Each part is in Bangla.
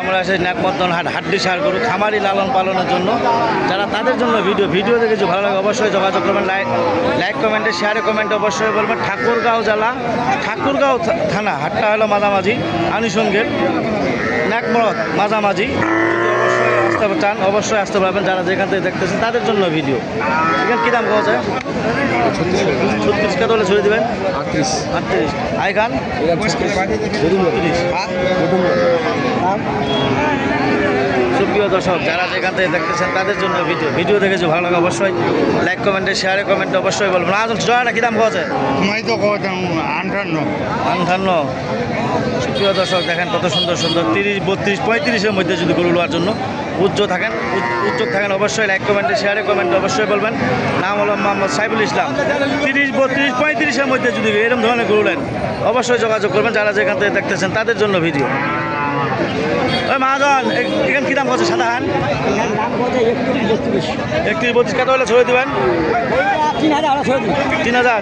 আমরা এসে নাকমদ্দন হাট হাড্ডি সার গরু খামারি লালন পালনের জন্য, যারা তাদের জন্য ভিডিও ভিডিও দেখে যদি ভালো লাগে, অবশ্যই যোগাযোগ করবেন। লাইক লাইক কমেন্টে শেয়ারে কমেন্টে অবশ্যই বলবেন। ঠাকুরগাঁও জেলা, ঠাকুরগাঁও থানা, হাটটা হলো মাঝামাঝি আনুষঙ্গের নাকমরদ মাঝামাঝি। অবশ্যই আসতে চান অবশ্যই আসতে পারবেন যারা যেখান থেকে দেখতেছেন তাদের জন্য ভিডিও এখানে কী দাম পাওয়া যায়? ছত্রিশ কত হলে ছড়িয়ে দেবেন। আটত্রিশ। আটত্রিশ। আই খান? তিরিশ সুপ্রিয় দর্শক যারা যেখান থেকে দেখতেছেন তাদের জন্য ভিডিও ভিডিও দেখে ভালো লাগে অবশ্যই লাইক কমেন্টে শেয়ারে কমেন্টে অবশ্যই বলবেন। না জয়টা কী দাম পাওয়া যায়? তোমায় তো কতাম আটান্ন। আন্ধান্ন সুপ্রিয় দর্শক দেখেন কত সুন্দর সুন্দর তিরিশ বত্রিশ পঁয়ত্রিশের মধ্যে যদি গরু লোয়ার জন্য উজ্জ্ব থাকেন উজ্জ্বল থাকেন অবশ্যই লাইক কমেন্টে শেয়ারে কমেন্টে অবশ্যই বলবেন। নাম হলো মোহাম্মদ সাইবুল ইসলাম। তিরিশ বত্রিশ পঁয়ত্রিশের মধ্যে যদি এরকম ধরনের গরু নেন অবশ্যই যোগাযোগ করবেন যারা যেখান থেকে দেখতেছেন তাদের জন্য ভিডিও। ওই মহাজন এখানে কী দাম করছে সাদা হান? একত্রিশ বত্রিশ কত হলে ছড়িয়ে দেবেন? তিন হাজার তিন হাজার।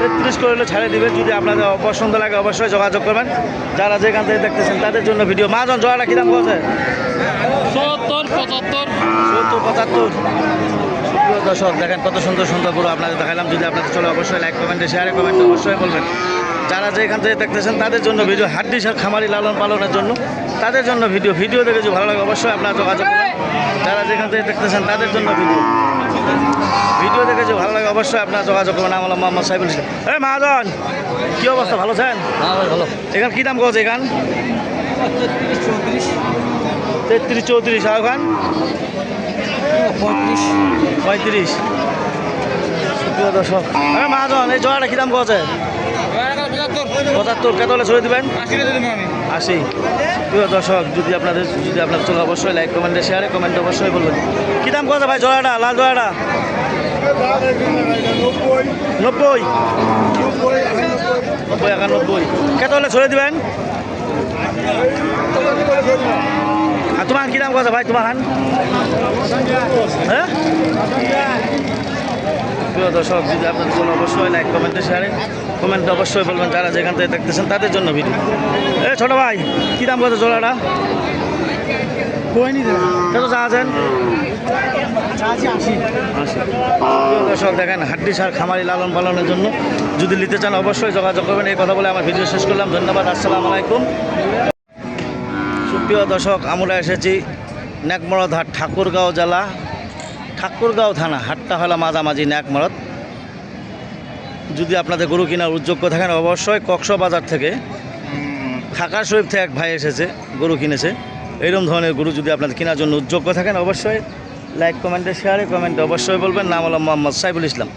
তেত্রিশ করে হলে ছাড়ে দিবেন। যদি আপনাদের পছন্দ লাগে অবশ্যই যোগাযোগ করবেন। যারা যেখান থেকে দেখতেছেন তাদের জন্য ভিডিও মাজন জয়াটা কী দাম করছে সত্তর পঁচাত্তর। সত্তর পঁচাত্তর। দর্শক দেখেন কত সুন্দর সুন্দর গরু আপনাদের দেখালাম। যদি আপনাদের চলে অবশ্যই লাইক কমেন্টে শেয়ারে কমেন্টে অবশ্যই বলবেন। যারা যেখান থেকে দেখতেছেন তাদের জন্য ভিডিও হাড্ডি সার খামারি লালন পালনের জন্য তাদের জন্য ভিডিও ভিডিও দেখে যদি ভালো লাগে অবশ্যই আপনারা যোগাযোগ করবেন। যারা যেখান থেকে দেখতেছেন তাদের জন্য ভিডিও ভিডিও দেখেছি ভালো লাগে অবশ্যই আপনার যোগাযোগ করবেন। আমার মোহাম্মদ সাইফুল ইসলাম। এই মহাজন কি অবস্থা? ভালো আছেন? ভালো। এখান কী দাম করছে এখান? চৌত্রিশ তেত্রিশ চৌত্রিশ। আর ওখান? পঁয়ত্রিশ। পঁয়ত্রিশ। সুপ্রিয় দর্শক হ্যাঁ মহাজন এই জয়াটা কী দাম করছে পঁচাত্তর কত হলে ছড়িয়ে দেবেন? আশি। প্রিয় দর্শক যদি আপনাদের যদি আপনাদের চলে অবশ্যই লাইক কমেন্টে শেয়ারে কমেন্টে অবশ্যই বলবেন। কী দাম করছে ভাই জয়াটা লাল জয়াটা নব্বই। নব্বই একানব্বই। কত হলে ছড়িয়ে দেবেন? আর তোমার কী দাম করছে ভাই তোমার হ্যাঁ? প্রিয় দর্শক যদি আপনাদের জন্য অবশ্যই লাইক কমেন্টে শেয়ারে কমেন্টে অবশ্যই বলবেন যারা যেখান থেকে দেখতেছেন তাদের জন্য ভিডিও এ ছোটো ভাই কী দাম কত জোড়াটা? কত চা আছেন? দর্শক দেখেন হাড্ডি সার খামারি লালন পালনের জন্য যদি নিতে চান অবশ্যই যোগাযোগ করবেন। এই কথা বলে আমার ভিডিও শেষ করলাম। ধন্যবাদ আসসালামু আলাইকুম। সুপ্রিয় দর্শক আমরা এসেছি নেকমরদ হাট ঠাকুরগাঁও জেলা ঠাকুরগাঁও থানা হাটটা হলো মাঝামাঝি ন্যাকমরদ যদি আপনাদের গরু কেনার উদ্যোগ্য থাকেন, অবশ্যই কক্সবাজার থেকে খাকা শরীফ থেকে এক ভাই এসেছে, গরু কিনেছে। এইরকম ধরনের গরু যদি আপনাদের কেনার জন্য উদ্যোগ্য থাকেন, অবশ্যই লাইক কমেন্টে শেয়ারে কমেন্টে অবশ্যই বলবেন। নাম হলো মোহাম্মদ সাইফুল ইসলাম।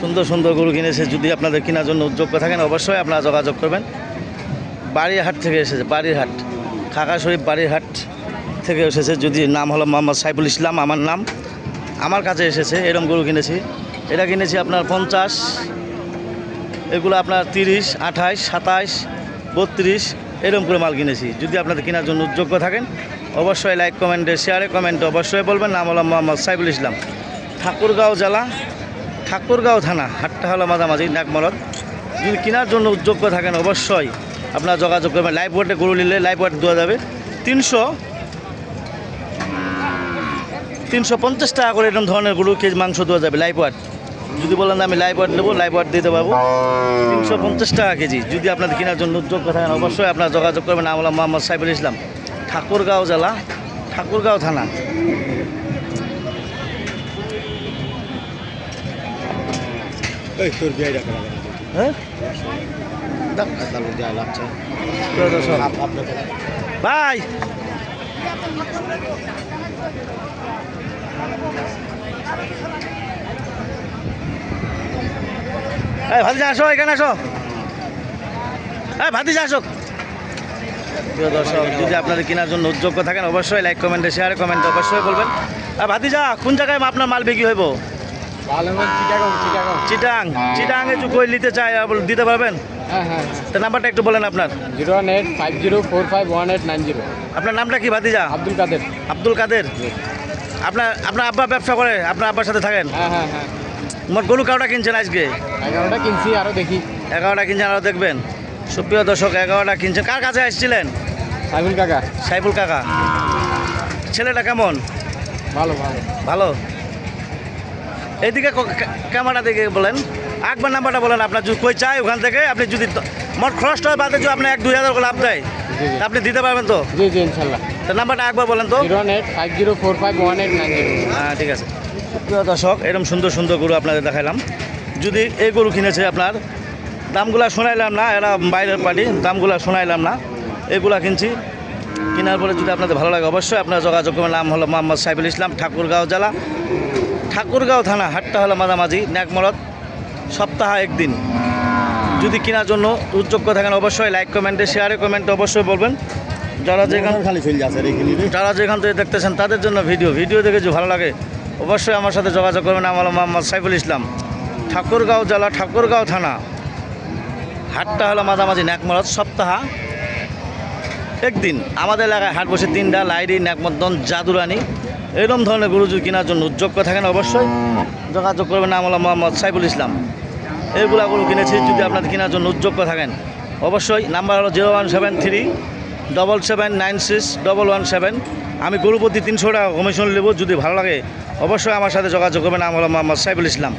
সুন্দর সুন্দর গরু কিনেছে, যদি আপনাদের কেনার জন্য উদ্যোগ্য থাকেন, অবশ্যই আপনারা যোগাযোগ করবেন। বাড়িরহাট থেকে এসেছে বাড়িরহাট খাকা শরীফ বাড়িরহাট থেকে এসেছে। যদি নাম হলো মোহাম্মদ সাইফুল ইসলাম, আমার নাম। আমার কাছে এসেছে এরকম গরু কিনেছি। এটা কিনেছি আপনার পঞ্চাশ, এগুলো আপনার তিরিশ আঠাইশ সাতাইশ বত্রিশ এরকম করে মাল কিনেছি। যদি আপনাদের কেনার জন্য উদ্যোগ্য থাকেন, অবশ্যই লাইক, কমেন্টে, শেয়ারে, কমেন্টে অবশ্যই বলবেন। নাম হলো মোহাম্মদ সাইফুল ইসলাম। ঠাকুরগাঁও জেলা, ঠাকুরগাঁও থানা, হাটটা হলো মাঝামাঝি নাকমরদ যদি কেনার জন্য উদ্যোগ্য থাকেন, অবশ্যই আপনারা যোগাযোগ করবেন। লাইফ ওয়েটে গরু নিলে লাইফ ওয়ার্ড দেওয়া যাবে। তিনশো তিনশো পঞ্চাশ টাকা করে এরকম ধরনের গরু কেজি মাংস দেওয়া যাবে লাইফ ওয়ার্ড যদি বলেন আমি লাইভ ওয়াট নেব লাইভ ওয়াট দিতে পারব। তিনশো পঞ্চাশ টাকা কেজি। যদি আপনাদের কেনার জন্য উদ্যোগ থাকেন অবশ্যই আপনারা যোগাযোগ করবেন। আমলা মোহাম্মদ সাইফুল ইসলাম ঠাকুরগাঁও জেলা ঠাকুরগাঁও থানা। হ্যাঁ? ভাই! এই ভাতিজা আসো এখানে আসো। এই ভাতিজা আসো। প্রিয় দর্শক যদি আপনাদের কেনার জন্য উদ্যোগ্য থাকেন অবশ্যই লাইক কমেন্টে শেয়ারে কমেন্টে অবশ্যই বলবেন। আর ভাতিজা কোন জায়গায় আপনার মাল বিক্রি হইব? চিটাং চিটাং এ কই নিতে চাই দিতে পারবেন? হ্যাঁ হ্যাঁ তো নাম্বারটা একটু বলেন আপনার। Zero one eight five zero four five one eight nine zero. আপনার নামটা কি ভাতিজা? আব্দুল কাদের। আব্দুল কাদের? আপনার আপনার আব্বা ব্যবসা করে আপনার আব্বার সাথে থাকেন? হ্যাঁ হ্যাঁ হ্যাঁ। মোট গরু কাউটা কিনছেন আজকে? এগারোটা কিনছি আরও দেখি। এগারোটা কিনছেন আরও দেখবেন। সুপ্রিয় দর্শক এগারোটা কিনছেন। কার কাছে আসছিলেন? সাইবুল কাকা। সাইফুল কাকা। ছেলেটা কেমন? ভালো ভালো। ভালো? এইদিকে ক- কা- ক্যামেরা দিকে বলেন। একবার নাম্বারটা বলেন আপনার যদি কই চাই ওখান থেকে আপনি যদি মোট খরচটা বাদে যদি আপনি এক দুই হাজার লাভ দেয় আপনি দিতে পারবেন তো? জি জি ইনশাল্লাহ। তো নাম্বারটা একবার বলেন তো। হ্যাঁ ঠিক আছে। প্রিয় দর্শক এরকম সুন্দর সুন্দর গরু আপনাদের দেখাইলাম। যদি এই গরু কিনেছে আপনার দামগুলা শোনাইলাম না এরা বাইরের পার্টি দামগুলা শোনাইলাম না। এগুলা কিনছি। কেনার পরে যদি আপনাদের ভালো লাগে অবশ্যই আপনার যোগাযোগ করবেন। নাম হলো মোহাম্মদ সাইফুল ইসলাম ঠাকুরগাঁও জেলা। ঠাকুরগাঁও থানা হাটটা হলো মাঝামাঝি ন্যাকমরদ সপ্তাহ একদিন। যদি কেনার জন্য উদ্যোগ্য থাকেন অবশ্যই লাইক কমেন্টে শেয়ারে কমেন্টে অবশ্যই বলবেন। যারা যেখানে খালি চলে যাচ্ছে এখানে যারা যেখান থেকে দেখতেছেন তাদের জন্য ভিডিও ভিডিও দেখে যদি ভালো লাগে অবশ্যই আমার সাথে যোগাযোগ করবেন। আমার মোহাম্মদ সাইফুল ইসলাম। ঠাকুরগাঁও জেলা ঠাকুরগাঁও থানা। হাটটা হলো মাঝামাঝি ন্যাকমরদ সপ্তাহ একদিন আমাদের এলাকায় হাট বসে তিনটা লাইডি, ন্যাকমদ্দন, জাদুরানি, এরকম ধরনের গরু যদি কেনার জন্য উদ্যোগ্য থাকেন অবশ্যই। যোগাযোগ করবেন নাম হলো মোহাম্মদ সাইফুল ইসলাম। এইগুলা গরু কিনেছি যদি আপনাদের কেনার জন্য উদ্যোগ্য থাকেন। অবশ্যই নাম্বার হলো zero one seven three double seven nine six double one seven. আমি গরু প্রতি তিনশো টাকা কমিশন নেব, যদি ভালো লাগে অবশ্যই আমার সাথে যোগাযোগ করবেন নাম হলো মোহাম্মদ সাইফুল ইসলাম।